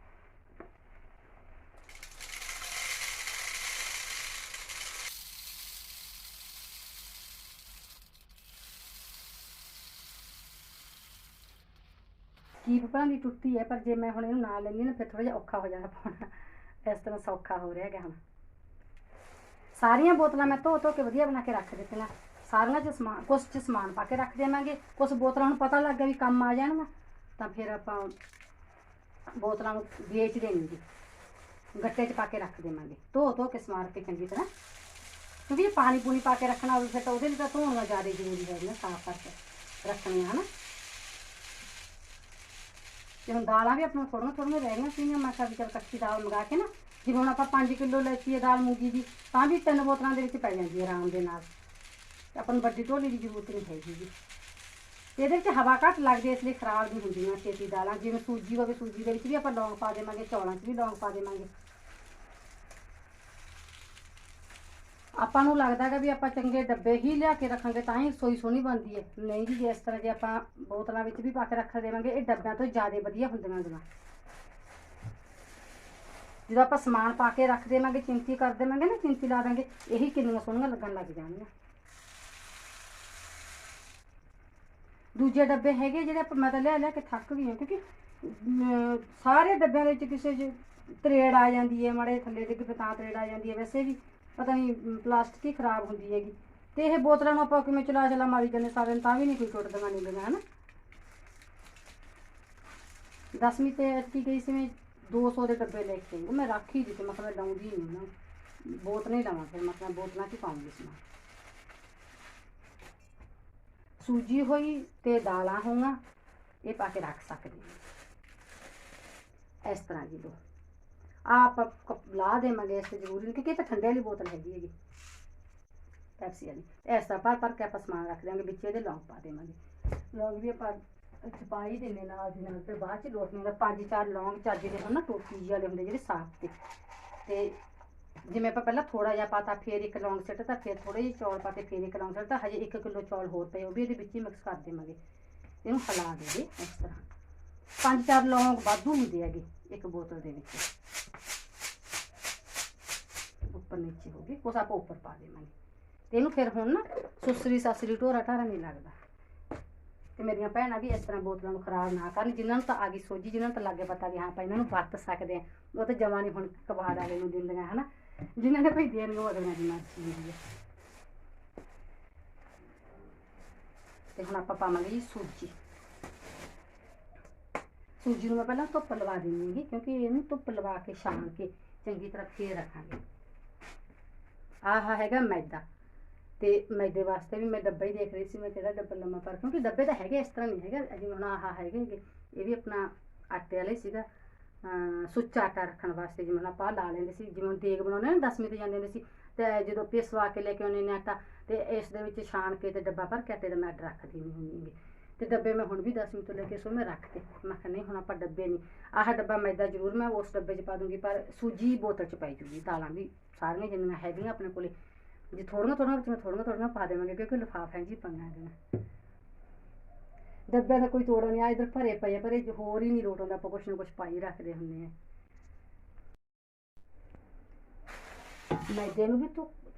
ਕੀ ਪਤਾ ਦੀ ਟੁੱਟੀ ਹੈ, ਪਰ ਜੇ ਮੈਂ ਹੁਣ ਇਹਨੂੰ ਨਾਲ ਲੈਂਦੀ ਨਾ, ਫਿਰ ਥੋੜਾ ਜਿਹਾ ਔਖਾ ਹੋ ਜਾਣਾ ਪਾਉਣਾ। ਇਸ ਤਰ੍ਹਾਂ ਸੌਖਾ ਹੋ ਰਿਹਾ ਹੈਗਾ ਹੁਣ। ਸਾਰੀਆਂ ਬੋਤਲਾਂ ਮੈਂ ਧੋ ਧੋ ਕੇ ਵਧੀਆ ਬਣਾ ਕੇ ਰੱਖ ਦਿੱਤੀਆਂ। ਸਾਰੀਆਂ ਚ ਸਮਾਨ, ਕੁਛ ਚ ਸਮਾਨ ਪਾ ਕੇ ਰੱਖ ਦੇਵਾਂਗੇ। ਕੁਛ ਬੋਤਲਾਂ ਨੂੰ ਪਤਾ ਲੱਗ ਗਿਆ ਵੀ ਕੰਮ ਆ ਜਾਣਗੀਆਂ ਤਾਂ ਫਿਰ ਆਪਾਂ ਬੋਤਲਾਂ ਨੂੰ ਵੇਚ ਦੇਣਗੇ ਗੱਟੇ 'ਚ ਪਾ ਕੇ ਰੱਖ ਦੇਵਾਂਗੇ। ਧੋ ਧੋ ਕੇ ਸਮਾਰ ਕੇ ਚੰਗੀ ਤਰ੍ਹਾਂ। ਕਿਉਂਕਿ ਪਾਣੀ ਪੂਣੀ ਪਾ ਕੇ ਰੱਖਣਾ ਹੋਵੇ, ਫਿਰ ਤਾਂ ਉਹਦੇ ਲਈ ਤਾਂ ਧੋਣਾ ਜ਼ਿਆਦਾ ਜ਼ਰੂਰੀ ਹੈ ਨਾ, ਸਾਫ਼ ਕਰਕੇ ਰੱਖਣੀਆਂ ਹਨਾ ਤੇ ਹੁਣ ਦਾਲਾਂ ਵੀ ਆਪਣੀਆਂ ਥੋੜੀਆਂ ਥੋੜੀਆਂ ਰਹਿ ਗਈਆਂ ਸੀਗੀਆਂ, ਮੈਂ ਕਿਹਾ ਵੀ ਚੱਲ ਕੱਚੀ ਦਾਲ ਮੰਗਾ ਕੇ ਨਾ ਜਿਵੇਂ ਹੁਣ ਆਪਾਂ 5 ਕਿਲੋ ਲੈਤੀ ਹੈ ਦਾਲ ਮੂੰਗੀ ਦੀ, ਤਾਂ ਵੀ ਤਿੰਨ ਬੋਤਲਾਂ ਦੇ ਵਿੱਚ ਪੈ ਜਾਂਦੀ ਹੈ ਆਰਾਮ ਦੇ ਨਾਲ। ਆਪਾਂ ਨੂੰ ਵੱਡੀ ਢੋਲੀ ਦੀ ਜ਼ਰੂਰਤ ਨਹੀਂ ਹੈਗੀ ਜੀ। ਇਹਦੇ ਵਿੱਚ ਹਵਾ ਘੱਟ ਲੱਗਦੀ ਹੈ, ਇਸ ਲਈ ਖਰਾਬ ਨਹੀਂ ਹੁੰਦੀਆਂ ਛੇਤੀ ਦਾਲਾਂ। ਜਿਵੇਂ ਸੂਜੀ ਹੋਵੇ, ਸੂਜੀ ਦੇ ਵਿੱਚ ਵੀ ਆਪਾਂ ਲੌਂਗ ਪਾ ਦੇਵਾਂਗੇ, ਚੌਲਾਂ 'ਚ ਵੀ ਲੌਂਗ ਪਾ ਦੇਵਾਂਗੇ। ਆਪਾਂ ਨੂੰ ਲੱਗਦਾ ਹੈਗਾ ਵੀ ਆਪਾਂ ਚੰਗੇ ਡੱਬੇ ਹੀ ਲਿਆ ਕੇ ਰੱਖਾਂਗੇ ਤਾਂ ਹੀ ਰਸੋਈ ਸੋਹਣੀ ਬਣਦੀ ਹੈ। ਨਹੀਂ ਜੀ, ਇਸ ਤਰ੍ਹਾਂ ਜੇ ਆਪਾਂ ਬੋਤਲਾਂ ਵਿੱਚ ਵੀ ਪਾ ਕੇ ਰੱਖ ਦੇਵਾਂਗੇ, ਇਹ ਡੱਬਿਆਂ ਤੋਂ ਜ਼ਿਆਦਾ ਵਧੀਆ ਹੁੰਦੀਆਂ ਹੁੰਦੀਆਂ ਜਦੋਂ ਆਪਾਂ ਸਮਾਨ ਪਾ ਕੇ ਰੱਖ ਦੇਵਾਂਗੇ, ਚਿੰਤੀ ਕਰ ਦੇਵਾਂਗੇ ਨਾ, ਚਿੰਤੀ ਲਾ ਦਾਂਗੇ ਇਹੀ ਕਿੰਨੀਆਂ ਸੋਹਣੀਆਂ ਲੱਗਣ ਲੱਗ ਜਾਣਗੀਆਂ। ਦੂਜੇ ਡੱਬੇ ਹੈਗੇ ਜਿਹੜੇ ਆਪਾਂ ਮੈਂ ਤਾਂ ਲਿਆ ਲਿਆ ਕੇ ਥੱਕ ਗਈ ਹਾਂ ਕਿਉਂਕਿ ਸਾਰੇ ਡੱਬਿਆਂ ਦੇ ਵਿੱਚ ਕਿਸੇ 'ਚ ਤਰੇੜ ਆ ਜਾਂਦੀ ਹੈ, ਮਾੜੇ ਥੱਲੇ ਡਿੱਗ ਪਏ ਤਾਂ ਤਰੇੜ ਆ ਜਾਂਦੀ ਹੈ, ਵੈਸੇ ਵੀ ਪਤਾ ਨਹੀਂ ਪਲਾਸਟਿਕ ਹੀ ਖਰਾਬ ਹੁੰਦੀ ਹੈਗੀ। ਤੇ ਇਹ ਬੋਤਲਾਂ ਨੂੰ ਆਪਾਂ ਕਿਵੇਂ ਚਲਾ ਚਲਾ ਮਾਰੀ ਜਾਂਦੇ ਸਾਰੇ ਨੂੰ ਤਾਂ ਵੀ ਨਹੀਂ ਕੋਈ ਟੁੱਟਦੀਆਂ ਨਹੀਂ ਗਈਆਂ, ਹਨਾ? ਦਸਵੀਂ ਤੇ ਐਤਕੀ ਗਈ ਸੀ ਮੈਂ 200 ਦੇ ਡੱਬੇ ਲੈ ਕੇ ਉਹ ਮੈਂ ਰੱਖ ਹੀ ਦਿੱਤੇ, ਮੈਂ ਕਿਹਾ ਮੈਂ ਲਾਉਂਦੀ ਨਹੀਂ ਨਾ। ਬੋਤ ਨਹੀਂ ਲਾਵਾਂ ਫਿਰ, ਮੈਂ ਕਿਹਾ ਬੋਤਲਾਂ 'ਚ ਹੀ ਪਾਉਂਗੀ ਸਮਾਨ। ਸੂਜੀ ਹੋਈ ਤੇ ਦਾਲਾਂ ਹੋਈਆਂ, ਇਹ ਪਾ ਕੇ ਰੱਖ ਸਕਦੇ ਇਸ ਤਰ੍ਹਾਂ ਜੀ ਦੋ ਆਪਾਂ ਕੱਪ- ਲਾ ਦੇਵਾਂਗੇ ਇਸ ਤੇ ਜ਼ਰੂਰੀ ਨਹੀਂ, ਕਿਉਂਕਿ ਇਹ ਤਾਂ ਠੰਡੇ ਵਾਲੀ ਬੋਤਲ ਹੈਗੀ ਹੈਗੀ। ਪੈਪਸੀ ਵਾਲੀ। ਇਸ ਤਰ੍ਹਾਂ ਭਰ ਭਰ ਕੇ ਆਪਾਂ ਸਮਾਨ ਰੱਖ ਦਿਆਂਗੇ, ਵਿੱਚ ਇਹਦੇ ਲੌਂਗ ਪਾ ਦੇਵਾਂਗੇ। ਲੌਂਗ ਵੀ ਆਪਾਂ ਇੱਥੇ ਪਾ ਹੀ ਦਿੰਦੇ ਨਾਲ ਦੀ ਨਾਲ, ਫਿਰ ਬਾਅਦ ਚ ਲੋਟ ਨਹੀਂ ਪੰਜ ਚਾਰ ਲੌਂਗ ਚੱਜ ਦੇ ਹਨ ਨਾ, ਟੋਪੀ ਜਿਹੇ ਵਾਲੇ ਹੁੰਦੇ ਜਿਹੜੇ ਸਾਫ਼ ਤੇ। ਤੇ ਜਿਵੇਂ ਆਪਾਂ ਪਹਿਲਾਂ ਥੋੜਾ ਜਿਹਾ ਪਾਤਾ, ਫਿਰ ਇੱਕ ਲੌਂਗ ਸਿੱਟਤਾ ਫਿਰ ਥੋੜੇ ਜਿਹੇ ਚੌਲ ਪਾਤੇ, ਫਿਰ ਇੱਕ ਲੌਂਗ ਸਿੱਟਤਾ ਹਜੇ 1 ਕਿਲੋ ਚੌਲ ਹੋਰ ਪਏ, ਉਹ ਵੀ ਇਹਦੇ ਵਿੱਚ ਹੀ ਮਿਕਸ ਕਰ ਦੇਵਾਂਗੇ। ਇਹਨੂੰ ਹਿਲਾ ਦੇਗੇ ਇਸ ਤਰ੍ਹਾਂ। ਪੰਜ ਚਾਰ ਲੌਂਗ ਵਾਧੂ ਹੁੰਦੇ ਹੈਗੇ, ਇੱਕ ਬੋਤਲ ਦੇ ਵਿੱਚ। ਉੱਪਰ ਨੀਚੇ ਹੋ ਗਈ, ਕੁਛ ਆਪਾਂ ਉੱਪਰ ਪਾ ਦੇਵਾਂਗੇ। ਤੇ ਇਹਨੂੰ ਫਿਰ ਹੁਣ ਨਾ ਸੁਸਰੀ ਸਾਸਰੀ ਢੋਰਾ ਢਾਰਾ ਨਹੀਂ ਲੱਗਦਾ। ਤੇ ਮੇਰੀਆਂ ਭੈਣਾਂ ਵੀ ਇਸ ਤਰ੍ਹਾਂ ਬੋਤਲਾਂ ਨੂੰ ਖਰਾਬ ਨਾ ਕਰਨ, ਜਿਨ੍ਹਾਂ ਨੂੰ ਤਾਂ ਆ ਗਈ ਸੋਝੀ, ਜਿਨ੍ਹਾਂ ਨੂੰ ਤਾਂ ਲੱਗੇ ਪਤਾ ਵੀ ਹਾਂ ਭਾਈ ਇਹਨਾਂ ਨੂੰ ਵਰਤ ਸਕਦੇ ਆ ਉਹ ਤਾਂ ਜਮਾਂ ਨਹੀਂ ਹੁਣ ਕਬਾੜ ਵਾਲੇ ਨੂੰ ਦਿੰਦੀਆਂ, ਹਨਾ? ਜਿਨ੍ਹਾਂ ਨੇ ਭਈ ਦੇਣਗੇ ਉਹ ਅਗਲਿਆਂ ਦੀ ਮਰਜ਼ੀ ਹੈ। ਤੇ ਹੁਣ ਆਪਾਂ ਪਾਵਾਂਗੇ ਜੀ ਸੂਜੀ। ਸੂਜੀ ਨੂੰ ਮੈਂ ਪਹਿਲਾਂ ਧੁੱਪ ਲਵਾ ਦਿੰਦੀ ਹੈਗੀ ਕਿਉਂਕਿ ਇਹਨੂੰ ਧੁੱਪ ਲਵਾ ਕੇ ਛਾਣ ਕੇ ਚੰਗੀ ਤਰ੍ਹਾਂ ਫੇਰ ਰੱਖਾਂਗੇ। ਆਹ ਹੈਗਾ ਮੈਦਾ। ਤੇ ਮੈਦੇ ਵਾਸਤੇ ਵੀ ਮੈਂ ਡੱਬਾ ਹੀ ਦੇਖ ਰਹੀ ਸੀ, ਮੈਂ ਕਿਹੜਾ ਡੱਬਾ ਲੰਮਾ ਪਰ ਕਿਉਂਕਿ ਡੱਬੇ ਤਾਂ ਹੈਗੇ ਇਸ ਤਰ੍ਹਾਂ ਨਹੀਂ ਹੈਗਾ ਜਿਵੇਂ ਹੁਣ ਆਹ ਹੈਗੇ ਹੈਗੇ। ਇਹ ਵੀ ਆਪਣਾ ਆਟੇ ਵਾਲੇ ਸੀਗਾ। ਸੁੱਚਾ ਆਟਾ ਰੱਖਣ ਵਾਸਤੇ ਜਿਵੇਂ ਹੁਣ ਆਪਾਂ ਲਾ ਲੈਂਦੇ ਸੀ, ਜਿਵੇਂ ਹੁਣ ਦੇਗ ਬਣਾਉਂਦੇ ਆ ਨਾ, ਦਸਵੀਂ ਤੇ ਜਾਂਦੇ ਹੁੰਦੇ ਸੀ, ਤੇ ਜਦੋਂ ਪਿਸਵਾ ਕੇ ਲੈ ਕੇ ਆਉਂਦੇ ਨੇ ਆਟਾ, ਤੇ ਇਸ ਦੇ ਵਿੱਚ ਛਾਣ ਕੇ ਤੇ ਡੱਬਾ ਭਰ ਕੇ ਆਟੇ ਦਾ ਮੈਂ ਅੱਡ ਰੱਖ ਦਿੰਦੀ ਹੁੰਦੀ ਹੈਗੀ। ਤੇ ਡੱਬੇ ਮੈਂ ਹੁਣ ਵੀ ਦਸਵੀਂ ਤੋਂ ਲੈ ਕੇ ਸੋ ਮੈਂ ਰੱਖਤੇ ਮੈਂ ਕਿਹਾ ਨਹੀਂ ਹੁਣ ਆਪਾਂ ਡੱਬੇ ਨਹੀਂ, ਆਹ ਡੱਬਾ ਮੈਦਾ ਜ਼ਰੂਰ ਮੈਂ ਉਸ ਡੱਬੇ 'ਚ ਪਾ ਦੂੰਗੀ, ਪਰ ਸੂਜੀ ਬੋਤਲ 'ਚ ਪਾਈ ਜੂਗੀ, ਦਾਲਾਂ ਵੀ ਸਾਰੀਆਂ ਜਿੰਨੀਆਂ ਹੈਗੀਆਂ ਆਪਣੇ ਕੋਲੇ, ਜੇ ਥੋੜੀਆਂ ਥੋੜੀਆਂ ਵਿੱਚ ਥੋੜੀਆਂ ਥੋੜੀਆਂ ਪਾ ਦੇਵਾਂਗੇ, ਕਿਉਂਕਿ ਲਿਫਾਫਾ ਜੀ ਪੰਗਾ ਦੇਣਾ ਡੱਬਿਆਂ ਦਾ ਕੋਈ ਤੋੜਾ ਨਹੀਂ ਆ ਇਧਰ ਭਰੇ ਪਏ ਆ, ਪਰ ਇਹ ਹੋਰ ਹੀ ਨਹੀਂ ਲੋਟ ਆਉਂਦਾ, ਆਪਾਂ ਕੁਛ ਨਾ ਕੁਛ ਪਾਈ ਰੱਖਦੇ ਹੁੰਦੇ ਆ। ਮੈਦੇ ਨੂੰ ਵੀ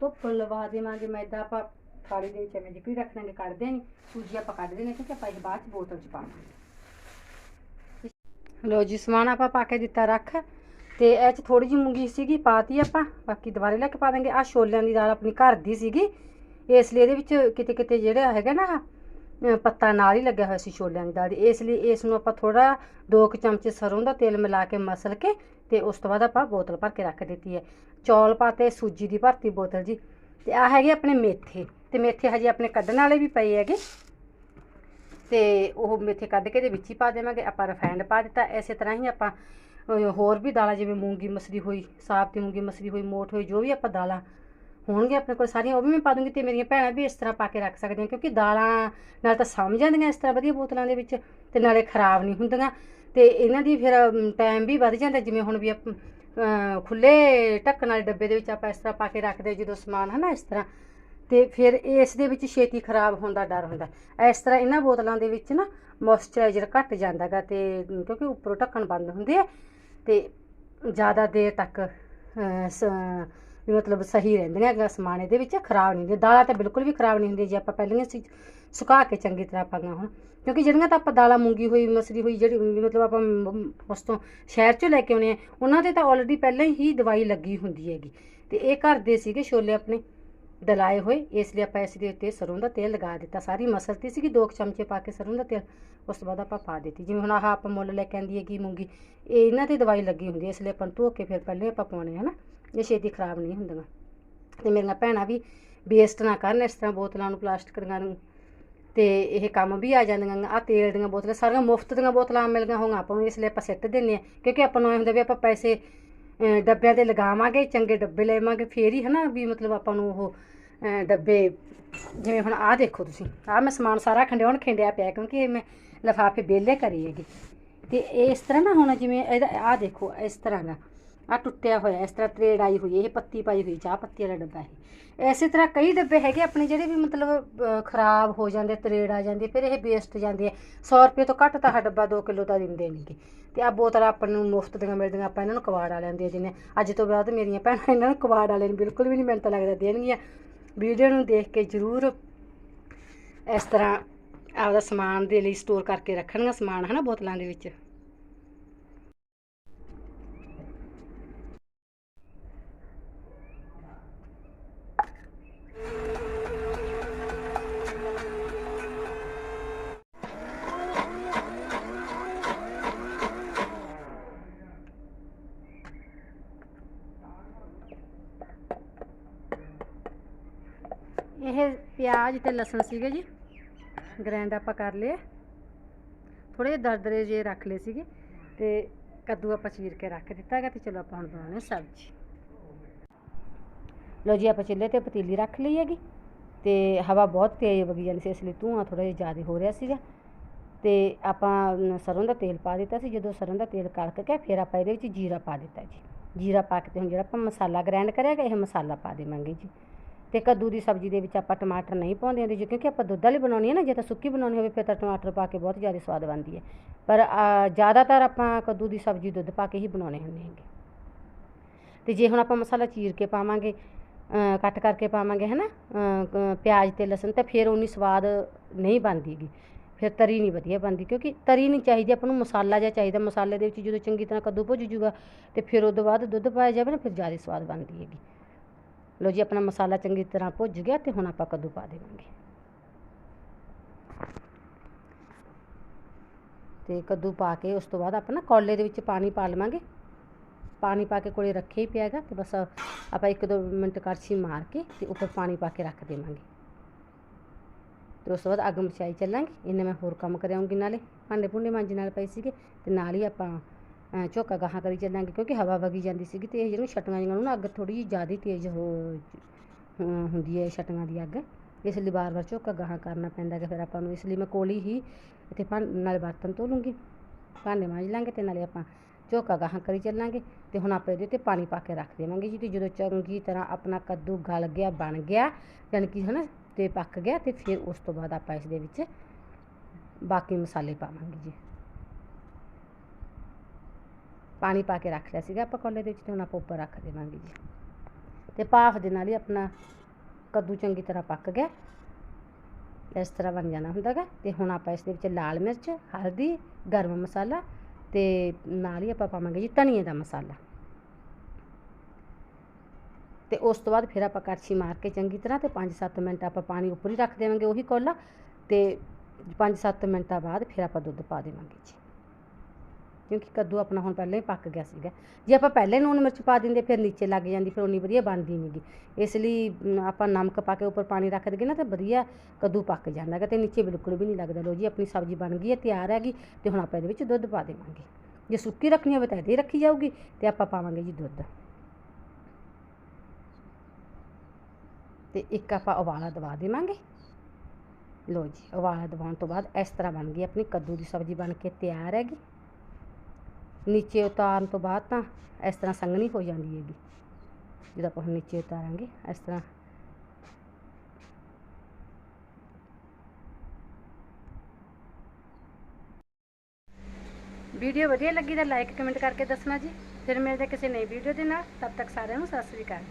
ਧੁੱਪ ਲਵਾ ਦੇਵਾਂਗੇ, ਮੈਦਾ ਆਪਾਂ ਥਾਲੀ ਦੇ ਵਿੱਚ ਐਵੇਂ ਜਿਕਰੀ ਰੱਖ ਕੱਢਦੇ ਨਹੀਂ ਸੂਜੀ ਆਪਾਂ ਕੱਢ ਦੇਣੀ ਕਿਉਂਕਿ ਆਪਾਂ ਇਹ ਬਾਅਦ ਚ ਬੋਤਲ ਚ ਪਾਵਾਂਗੇ। ਲੋ ਜੀ, ਸਮਾਨ ਆਪਾਂ ਪਾ ਕੇ ਦਿੱਤਾ, ਰੱਖ। ਤੇ ਇਹ ਚ ਥੋੜੀ ਜਿਹੀ ਮੂੰਗੀ ਸੀਗੀ ਪਾਤੀ ਆਪਾਂ, ਬਾਕੀ ਦੁਬਾਰੇ ਲੈ ਕੇ ਪਾ ਦਾਂਗੇ ਆ ਛੋਲਿਆਂ ਦੀ ਦਾਲ ਆਪਣੀ ਘਰ ਦੀ ਸੀਗੀ। ਇਸ ਲਈ ਇਹਦੇ ਵਿੱਚ ਕਿਤੇ ਕਿਤੇ ਜਿਹੜਾ ਹੈਗਾ ਨਾ ਪੱਤਾ ਨਾਲ ਹੀ ਲੱਗਿਆ ਹੋਇਆ ਸੀ ਛੋਲਿਆਂ ਦੀ ਦਾਲ ਦੀ। ਇਸ ਲਈ ਇਸ ਨੂੰ ਆਪਾਂ ਥੋੜਾ ਦੋ ਕੁ ਚਮਚੇ ਸਰੋਂ ਦਾ ਤੇਲ ਮਿਲਾ ਕੇ ਮਸਲ ਕੇ ਤੇ ਉਸ ਤੋਂ ਬਾਅਦ ਆਪਾਂ ਬੋਤਲ ਭਰ ਕੇ ਰੱਖ ਦਿੱਤੀ ਹੈ। ਚੌਲ ਪਾਤੇ ਸੂਜੀ ਦੀ ਭਰਤੀ ਬੋਤਲ ਜੀ। ਤੇ ਆ ਹੈਗੇ ਆਪਣੇ ਮੇਥੇ। ਤੇ ਮੇਥੇ ਹਜੇ ਆਪਣੇ ਕੱਢਣ ਵਾਲੇ ਵੀ ਪਏ ਹੈਗੇ। ਤੇ ਉਹ ਮੇਥੇ ਕੱਢ ਕੇ ਦੇ ਵਿੱਚ ਹੀ ਪਾ ਦੇਵਾਂਗੇ। ਆਪਾਂ ਰਿਫਾਈਂਡ ਪਾ ਦਿੱਤਾ। ਇਸੇ ਤਰ੍ਹਾਂ ਹੀ ਆਪਾਂ ਹੋਰ ਵੀ ਦਾਲਾਂ ਜਿਵੇਂ ਮੂੰਗੀ ਮਸਰੀ ਹੋਈ ਸਾਬਤੀ ਮੂੰਗੀ ਮਸਰੀ ਹੋਈ ਮੋਠ ਹੋਈ ਜੋ ਵੀ ਆਪਾਂ ਦਾਲਾਂ ਹੋਣਗੇ ਆਪਣੇ ਕੋਲ ਸਾਰੀਆਂ ਉਹ ਵੀ ਮੈਂ ਪਾ ਦੂੰਗੀ ਤੇ ਮੇਰੀਆਂ ਭੈਣਾਂ ਵੀ ਇਸ ਤਰ੍ਹਾਂ ਪਾ ਕੇ ਰੱਖ ਸਕਦੀਆਂ ਕਿਉਂਕਿ ਦਾਲਾਂ ਨਾਲ ਤਾਂ ਸਮਝ ਜਾਂਦੀਆਂ ਇਸ ਤਰ੍ਹਾਂ ਵਧੀਆ ਬੋਤਲਾਂ ਦੇ ਵਿੱਚ ਤੇ ਨਾਲੇ ਖਰਾਬ ਨਹੀਂ ਹੁੰਦੀਆਂ। ਤੇ ਇਹਨਾਂ ਦੀ ਫਿਰ ਟਾਈਮ ਵੀ ਵੱਧ ਜਾਂਦਾ ਜਿਵੇਂ ਹੁਣ ਵੀ ਆਪਾਂ, ਅਹ, ਖੁੱਲੇ ਢੱਕਣ ਵਾਲੇ ਡੱਬੇ ਦੇ ਵਿੱਚ ਆਪਾਂ ਇਸ ਤਰ੍ਹਾਂ ਪਾ ਕੇ ਰੱਖਦੇ ਜਦੋਂ ਸਮਾਨ ਹੈ ਨਾ ਇਸ ਤਰ੍ਹਾਂ। ਤੇ ਫਿਰ ਇਸ ਦੇ ਵਿੱਚ ਛੇਤੀ ਖਰਾਬ ਹੋਣ ਦਾ ਡਰ ਹੁੰਦਾ। ਇਸ ਤਰ੍ਹਾਂ ਇਹਨਾਂ ਬੋਤਲਾਂ ਦੇ ਵਿੱਚ ਨਾ ਮੋਇਸਚਰਾਈਜ਼ਰ ਘੱਟ ਜਾਂਦਾਗਾ ਤੇ ਕਿਉਂਕਿ ਉੱਪਰੋਂ ਢੱਕਣ ਬੰਦ ਹੁੰਦੇ ਆ। ਤੇ ਜ਼ਿਆਦਾ ਦੇਰ ਤੱਕ ਸ- ਮਤਲਬ ਸਹੀ ਰਹਿੰਦੀਆਂ ਹੈਗਾ ਸਮਾਨ ਇਹਦੇ ਵਿੱਚ ਖਰਾਬ ਨਹੀਂ ਹੁੰਦੀਆਂ ਦਾਲਾਂ ਤਾਂ ਬਿਲਕੁਲ ਵੀ ਖਰਾਬ ਨਹੀਂ ਹੁੰਦੀਆਂ, ਜੇ ਆਪਾਂ ਪਹਿਲੀਆਂ ਸੀ ਸੁਕਾ ਕੇ ਚੰਗੀ ਤਰ੍ਹਾਂ ਪਾਈਆਂ ਹੁਣ ਕਿਉਂਕਿ ਜਿਹੜੀਆਂ ਤਾਂ ਆਪਾਂ ਦਾਲਾਂ ਮੂੰਗੀ ਹੋਈ, ਮਸਰੀ ਹੋਈ, ਜਿਹੜੀ ਮਤਲਬ ਆਪਾਂ ਉਸ ਤੋਂ ਸ਼ਹਿਰ ਚੋਂ ਲੈ ਕੇ ਆਉਣੇ ਆ, ਉਹਨਾਂ ਤੇ ਤਾਂ ਆਲਰੇਡੀ ਪਹਿਲਾਂ ਹੀ ਦਵਾਈ ਲੱਗੀ ਹੁੰਦੀ ਹੈਗੀ। ਤੇ ਇਹ ਘਰ ਦੇ ਸੀਗੇ ਛੋਲੇ ਆਪਣੇ। ਦਲਾਏ ਹੋਏ, ਇਸ ਲਈ ਆਪਾਂ ਇਸ ਦੇ ਉੱਤੇ ਸਰੋਂ ਦਾ ਤੇਲ ਲਗਾ ਦਿੱਤਾ। ਸਾਰੀ ਮਸਲਤੀ ਸੀਗੀ, ਦੋ ਕੁ ਚਮਚੇ ਪਾ ਕੇ ਸਰੋਂ ਦਾ ਤੇਲ, ਉਸ ਤੋਂ ਬਾਅਦ ਆਪਾਂ ਪਾ ਦਿੱਤੀ। ਜਿਵੇਂ ਹੁਣ ਆਹ ਆਪਾਂ ਮੁੱਲ ਲੈ ਕੇ ਆਂਦੀ ਹੈਗੀ ਮੂੰਗੀ, ਇਹ ਇਹਨਾਂ ਤੇ ਦਵਾਈ ਲੱਗੀ ਹੁੰਦੀ ਹੈ, ਇਸ ਲਈ ਆਪਾਂ ਨੂੰ ਧੋ ਕੇ ਫਿਰ ਪਹਿਲੇ ਆਪਾਂ ਪਾਉਣੇ ਹਨਾ। ਇਹ ਛੇਤੀ ਖਰਾਬ ਨਹੀਂ ਹੁੰਦੀਆਂ। ਤੇ ਮੇਰੀਆਂ ਭੈਣਾਂ ਵੀ ਵੇਸਟ ਨਾ ਕਰਨ, ਇਸ ਤਰ੍ਹਾਂ ਬੋਤਲਾਂ ਨੂੰ, ਪਲਾਸਟਿਕ ਦੀਆਂ ਨੂੰ, ਤੇ ਇਹ ਕੰਮ ਵੀ ਆ ਜਾਂਦੀਆਂ ਆ ਤੇਲ ਦੀਆਂ ਬੋਤਲਾਂ, ਸਾਰੀਆਂ ਮੁਫਤ ਦੀਆਂ ਬੋਤਲਾਂ ਮਿਲਦੀਆਂ ਗਈਆਂ ਹੋਣ ਆਪਾਂ ਨੂੰ, ਇਸ ਲਈ ਆਪਾਂ ਸਿੱਟ ਦਿੰਨੇ ਆ ਕਿਉਂਕਿ ਆਪਾਂ ਨੂੰ ਇਹ ਹੁੰਦਾ ਵੀ ਆਪਾਂ ਪੈਸੇ ਡੱਬਿਆਂ ਤੇ ਲਗਾਵਾਂਗੇ, ਚੰਗੇ ਡੱਬੇ ਲੈਵਾਂਗੇ, ਫੇਰ ਹੀ ਹਨਾ ਵੀ ਮਤਲਬ ਆਪਾਂ ਨੂੰ ਉਹ ਡੱਬੇ ਜਿਵੇਂ ਹੁਣ ਆਹ ਦੇਖੋ ਤੁਸੀਂ, ਆਹ ਮੈਂ ਸਮਾਨ ਸਾਰਾ ਖੰਡਿਆਉਣ ਖਿੰਡਿਆ ਪਿਆ ਕਿਉਂਕਿ ਮੈਂ ਲਿਫਾਫੇ ਬੇਲੇ ਕਰੀ ਹੈਗੀ। ਤੇ ਇਸ ਤਰ੍ਹਾਂ ਨਾ ਹੁਣ ਜਿਵੇਂ ਇਹਦਾ, ਆਹ ਦੇਖੋ, ਇਸ ਤਰ੍ਹਾਂ ਦਾ। ਆ ਟੁੱਟਿਆ ਹੋਇਆ, ਇਸ ਤਰ੍ਹਾਂ ਤਰੇੜ ਆਈ ਹੋਈ, ਇਹ ਪੱਤੀ ਪਾਈ ਹੋਈ, ਚਾਹ ਪੱਤੀ ਵਾਲਾ ਡੱਬਾ ਹੈ ਇਸੇ ਤਰ੍ਹਾਂ ਕਈ ਡੱਬੇ ਹੈਗੇ ਆਪਣੇ ਜਿਹੜੇ ਵੀ ਮਤਲਬ ਖਰਾਬ ਹੋ ਜਾਂਦੇ, ਤਰੇੜ ਆ ਜਾਂਦੀ, ਫਿਰ ਇਹ ਵੇਸਟ ਜਾਂਦੇ ਆ। 100 ਰੁਪਏ ਤੋਂ ਘੱਟ ਤਾਂ ਡੱਬਾ 2 ਕਿਲੋ ਦਾ ਦਿੰਦੇ ਨਹੀਂਗੇ ਤੇ ਆ ਬੋਤਲ ਆਪਾਂ ਨੂੰ ਮੁਫਤ ਦੀਆਂ ਮਿਲਦੀਆਂ, ਆਪਾਂ ਇਹਨਾਂ ਨੂੰ ਕਵਾੜ ਵਾਲਿਆਂ ਦੀਆਂ ਜਿੰਨੇ ਅੱਜ ਤੋਂ ਬਾਅਦ ਮੇਰੀਆਂ ਭੈਣਾਂ ਇਹਨਾਂ ਨੂੰ ਕਵਾੜ ਵਾਲੇ ਨੂੰ ਬਿਲਕੁਲ ਵੀ ਨਹੀਂ ਮੈਨੂੰ ਤਾਂ ਲੱਗਦਾ ਦੇਣਗੀਆਂ। ਵੀਡੀਓ ਨੂੰ ਦੇਖ ਕੇ ਜ਼ਰੂਰ ਇਸ ਤਰ੍ਹਾਂ ਆਪਦਾ ਸਮਾਨ ਦੇ ਲਈ ਸਟੋਰ ਕਰਕੇ ਰੱਖਣਗਾ ਸਮਾਨ ਹਨਾ ਬੋਤਲਾਂ ਦੇ ਵਿੱਚ। ਇਹ ਪਿਆਜ਼ ਤੇ ਲਸਣ ਸੀਗੇ ਜੀ। ਗ੍ਰਾਈਂਡ ਆਪਾਂ ਕਰ ਲਏ। ਥੋੜੇ ਜਿਹੇ ਦਰਦਰੇ ਜੇ ਰੱਖ ਲਏ ਸੀਗੇ ਤੇ ਕੱਦੂ ਆਪਾਂ ਚੀਰ ਕੇ ਰੱਖ ਦਿੱਤਾ ਹੈਗਾ ਤੇ ਚਲੋ ਆਪਾਂ ਹੁਣ ਬਣਾਉਣੇ ਸਬਜ਼ੀ। ਲੋ ਜੀ, ਆਪਾਂ ਚੁੱਲ੍ਹੇ ਤੇ ਪਤੀਲੀ ਰੱਖ ਲਈ ਹੈਗੀ ਤੇ ਹਵਾ ਬਹੁਤ ਤੇਜ਼ ਵਗੀ ਜਾਂਦੀ ਸੀ, ਇਸ ਲਈ ਧੂੰਆਂ ਥੋੜਾ ਜਿਹਾ ਜ਼ਿਆਦਾ ਹੋ ਰਿਹਾ ਸੀਗਾ। ਤੇ ਆਪਾਂ ਸਰੋਂ ਦਾ ਤੇਲ ਪਾ ਦਿੱਤਾ ਸੀ, ਜਦੋਂ ਸਰੋਂ ਦਾ ਤੇਲ ਕੜਕ ਕੇ ਫਿਰ ਆਪਾਂ ਇਹਦੇ ਵਿੱਚ ਜੀਰਾ ਪਾ ਦਿੱਤਾ ਜੀ। ਜੀਰਾ ਪਾ ਕੇ ਤੇ ਹੁਣ ਜਿਹੜਾ ਆਪਾਂ ਮਸਾਲਾ ਗ੍ਰਾਈਂਡ ਕਰਿਆਗਾ ਇਹ ਮਸਾਲਾ ਪਾ ਦੇਵਾਂਗੇ ਜੀ। ਤੇ ਕੱਦੂ ਦੀ ਸਬਜ਼ੀ ਦੇ ਵਿੱਚ ਆਪਾਂ ਟਮਾਟਰ ਨਹੀਂ ਪਾਉਂਦੇ ਹੁੰਦੇ ਜੀ, ਕਿਉਂਕਿ ਆਪਾਂ ਦੁੱਧ ਵਾਲੀ ਬਣਾਉਣੀ ਹੈ ਨਾ, ਜੇ ਤਾਂ ਸੁੱਕੀ ਬਣਾਉਣੀ ਹੋਵੇ, ਫਿਰ ਤਾਂ ਟਮਾਟਰ ਪਾ ਕੇ ਬਹੁਤ ਜ਼ਿਆਦਾ ਸਵਾਦ ਬਣਦੀ ਹੈ। ਪਰ ਜ਼ਿਆਦਾਤਰ ਆਪਾਂ ਕੱਦੂ ਦੀ ਸਬਜ਼ੀ ਦੁੱਧ ਪਾ ਕੇ ਹੀ ਬਣਾਉਣੇ ਹੁੰਦੇ ਹੈਗੇ। ਤੇ ਜੇ ਹੁਣ ਆਪਾਂ ਮਸਾਲਾ ਚੀਰ ਕੇ ਪਾਵਾਂਗੇ ਕੱਟ ਕਰਕੇ ਪਾਵਾਂਗੇ ਹੈ ਨਾ ਪਿਆਜ਼ ਤੇ ਲਸਣ, ਤੇ ਫਿਰ ਉਨੀ ਸਵਾਦ ਨਹੀਂ ਬਣਦੀ ਗੀ। ਫਿਰ ਤਰੀ ਨਹੀਂ ਵਧੀਆ ਬਣਦੀ, ਕਿਉਂਕਿ ਤਰੀ ਨਹੀਂ ਚਾਹੀਦੀ, ਆਪਾਂ ਨੂੰ ਮਸਾਲਾ ਜਿਹਾ ਚਾਹੀਦਾ। ਮਸਾਲੇ ਦੇ ਵਿੱਚ ਜਦੋਂ ਚੰਗੀ ਤਰ੍ਹਾਂ ਕੱਦੂ ਭੁੱਜ ਜੂਗਾ, ਤੇ ਫਿਰ ਉਹ ਤੋਂ ਬਾਅਦ ਦੁੱਧ ਪਾਇਆ ਜਾਵੇ ਨਾ, ਫਿਰ ਜ਼ਿਆਦਾ ਸਵਾਦ ਬਣਦੀ ਹੈਗੀ। ਲੋ ਜੀ, ਆਪਣਾ ਮਸਾਲਾ ਚੰਗੀ ਤਰ੍ਹਾਂ ਭੁੱਜ ਗਿਆ ਤੇ ਹੁਣ ਆਪਾਂ ਕੱਦੂ ਪਾ ਦੇਵਾਂਗੇ। ਤੇ ਕੱਦੂ ਪਾ ਕੇ ਉਸ ਤੋਂ ਬਾਅਦ ਆਪਾਂ ਨਾ ਕੌਲੇ ਦੇ ਵਿੱਚ ਪਾਣੀ ਪਾ ਲਵਾਂਗੇ। ਪਾਣੀ ਪਾ ਕੇ ਕੋਲੇ ਰੱਖੇ ਹੀ ਪਿਆ ਹੈਗਾ ਤੇ ਬਸ ਆਪਾਂ ਇੱਕ ਦੋ ਮਿੰਟ ਕੜਛੀ ਮਾਰ ਕੇ ਤੇ ਉੱਪਰ ਪਾਣੀ ਪਾ ਕੇ ਰੱਖ ਦੇਵਾਂਗੇ। ਤੇ ਉਸ ਤੋਂ ਬਾਅਦ ਅੱਗ ਮਚਾਈ ਚੱਲਾਂਗੇ। ਇਹਨੇ ਮੈਂ ਹੋਰ ਕੰਮ ਕਰਾਂਗੀ ਨਾਲੇ। ਭਾਂਡੇ ਭੁੰਡੇ ਮਾਂਜਣ ਨਾਲ ਪਏ ਸੀਗੇ ਤੇ ਨਾਲ ਹੀ ਆਪਾਂ ਝੋਕਾ ਗਾਹਾਂ ਕਰੀ ਚੱਲਾਂਗੇ, ਕਿਉਂਕਿ ਹਵਾ ਵਗੀ ਜਾਂਦੀ ਸੀਗੀ ਤੇ ਇਹ ਜਿਹੜੀਆਂ ਛਟੀਆਂ ਜਿਹੀਆਂ ਨੂੰ ਨਾ ਅੱਗ ਥੋੜੀ ਜਿਹੀ ਜ਼ਿਆਦਾ ਤੇਜ਼ ਹੋ ਹੁੰਦੀ ਹੈ ਛਟੀਆਂ ਦੀ ਅੱਗ, ਇਸ ਲਈ ਵਾਰ-ਵਾਰ ਝੋਕਾ ਗਾਹਾਂ ਕਰਨਾ ਪੈਂਦਾ ਕਿ ਫਿਰ ਆਪਾਂ ਨੂੰ ਇਸ ਲਈ ਮੈਂ ਕੋਲੀ ਹੀ ਇੱਥੇ ਭਾਂ, ਨਾਲੇ ਬਰਤਨ ਧੋ ਲੂੰਗੀ, ਭਾਂਡੇ ਮਾਂਜ ਲਾਂਗੇ ਤੇ ਨਾਲੇ ਆਪਾਂ ਝੋਕਾ ਗਾਹਾਂ ਕਰੀ ਚੱਲਾਂਗੇ ਤੇ ਹੁਣ ਆਪਾਂ ਇਹਦੇ ਤੇ ਪਾਣੀ ਪਾ ਕੇ ਰੱਖ ਦੇਵਾਂਗੇ ਜੀ, ਤੇ ਜਦੋਂ ਚੰਗੀ ਤਰ੍ਹਾਂ ਆਪਣਾ ਕੱਦੂ ਗਲ ਗਿਆ, ਬਣ ਗਿਆ, ਯਾਨੀ ਕਿ ਹਨਾ, ਤੇ ਪੱਕ ਗਿਆ, ਤੇ ਫਿਰ ਉਸ ਤੋਂ ਬਾਅਦ ਆਪਾਂ ਇਸ ਦੇ ਵਿੱਚ ਬਾਕੀ ਮਸਾਲੇ ਪਾਵਾਂਗੇ ਜੀ। ਪਾਣੀ ਪਾ ਕੇ ਰੱਖ ਲਿਆ ਸੀਗਾ, ਆਪਾਂ ਕੋਲੇ ਦੇ ਵਿੱਚ ਤੇ ਹੁਣ ਆਪਾਂ ਉੱਪਰ ਰੱਖ ਦੇਵਾਂਗੇ ਜੀ। ਤੇ ਭਾਫ ਦੇ ਨਾਲ ਹੀ ਆਪਣਾ ਕੱਦੂ ਚੰਗੀ ਤਰ੍ਹਾਂ ਪੱਕ ਗਿਆ। ਇਸ ਤਰ੍ਹਾਂ ਬਣ ਜਾਣਾ ਹੁੰਦਾ ਗਾ ਤੇ ਹੁਣ ਆਪਾਂ ਇਸ ਦੇ ਵਿੱਚ ਲਾਲ ਮਿਰਚ, ਹਲਦੀ, ਗਰਮ ਮਸਾਲਾ ਤੇ ਨਾਲ ਹੀ ਆਪਾਂ ਪਾਵਾਂਗੇ ਜੀ ਧਨੀਏ ਦਾ ਮਸਾਲਾ। ਤੇ ਉਸ ਤੋਂ ਬਾਅਦ ਫਿਰ ਆਪਾਂ ਕੜਛੀ ਮਾਰ ਕੇ ਚੰਗੀ ਤਰ੍ਹਾਂ ਤੇ 5-7 ਮਿੰਟ ਆਪਾਂ ਪਾਣੀ ਉੱਪਰ ਹੀ ਰੱਖ ਦੇਵਾਂਗੇ ਉਹੀ ਕੋਲਾ। ਤੇ 5-7 ਮਿੰਟਾਂ ਬਾਅਦ ਫਿਰ ਆਪਾਂ ਦੁੱਧ ਪਾ ਦੇਵਾਂਗੇ ਜੀ। ਕਿਉਂਕਿ ਕੱਦੂ ਆਪਣਾ ਹੁਣ ਪਹਿਲਾਂ ਹੀ ਪੱਕ ਗਿਆ ਸੀਗਾ। ਜੇ ਆਪਾਂ ਪਹਿਲੇ ਨੂਣ ਮਿਰਚ ਪਾ ਦਿੰਦੇ ਫਿਰ ਨੀਚੇ ਲੱਗ ਜਾਂਦੀ ਫਿਰ ਉਨੀ ਵਧੀਆ ਬਣਦੀ ਨਹੀਂਗੀ ਇਸ ਲਈ ਮ, ਆਪਾਂ ਨਮਕ ਪਾ ਕੇ ਉੱਪਰ ਪਾਣੀ ਰੱਖ ਦਈਏ ਨਾ ਤਾਂ ਵਧੀਆ ਕੱਦੂ ਪੱਕ ਜਾਂਦਾ ਹੈਗਾ ਤੇ ਨੀਚੇ ਬਿਲਕੁਲ ਵੀ ਨਹੀਂ ਲੱਗਦਾ। ਲੋ ਜੀ ਆਪਣੀ ਸਬਜ਼ੀ ਬਣ ਗਈ ਹੈ ਤਿਆਰ ਹੈਗੀ ਤੇ ਹੁਣ ਆਪਾਂ ਇਹਦੇ ਵਿੱਚ ਦੁੱਧ ਪਾ ਦੇਵਾਂਗੇ। ਜੇ ਸੁੱਕੀ ਰੱਖਣੀ ਹੋਵੇ ਤਾਂ ਇਹਦੇ ਹੀ ਰੱਖੀ ਜਾਊਗੀ ਤੇ ਆਪਾਂ ਪਾਵਾਂਗੇ ਜੀ ਦੁੱਧ। ਤੇ ਇੱਕ ਆਪਾਂ ਉਬਾਲਾ ਦਵਾ ਦੇਵਾਂਗੇ। ਲੋ ਜੀ ਉਬਾਲਾ ਦਵਾਉਣ ਤੋਂ ਬਾਅਦ ਇਸ ਤਰ੍ਹਾਂ ਬਣ ਗਈ ਆਪਣੀ ਕੱਦੂ ਦੀ ਸਬਜ਼ੀ ਬਣ ਕੇ ਤਿਆਰ ਹੈਗੀ। ਨੀਚੇ ਉਤਾਰਨ ਤੋਂ ਬਾਅਦ ਤਾਂ ਇਸ ਤਰ੍ਹਾਂ ਸੰਘਣੀ ਹੋ ਜਾਂਦੀ ਹੈਗੀ ਜਦੋਂ ਆਪਾਂ ਹੁਣ ਨੀਚੇ ਉਤਾਰਾਂਗੇ ਇਸ ਤਰ੍ਹਾਂ ਵੀਡੀਓ ਵਧੀਆ ਲੱਗੀ ਤਾਂ ਲਾਈਕ ਕਮੈਂਟ ਕਰਕੇ ਦੱਸਣਾ ਜੀ ਫਿਰ ਮਿਲਦੇ ਕਿਸੇ ਨਈ ਵੀਡੀਓ ਦੇ ਨਾਲ ਤਦ ਤੱਕ ਸਾਰਿਆਂ ਨੂੰ ਸਤਿ ਸ੍ਰੀ ਅਕਾਲ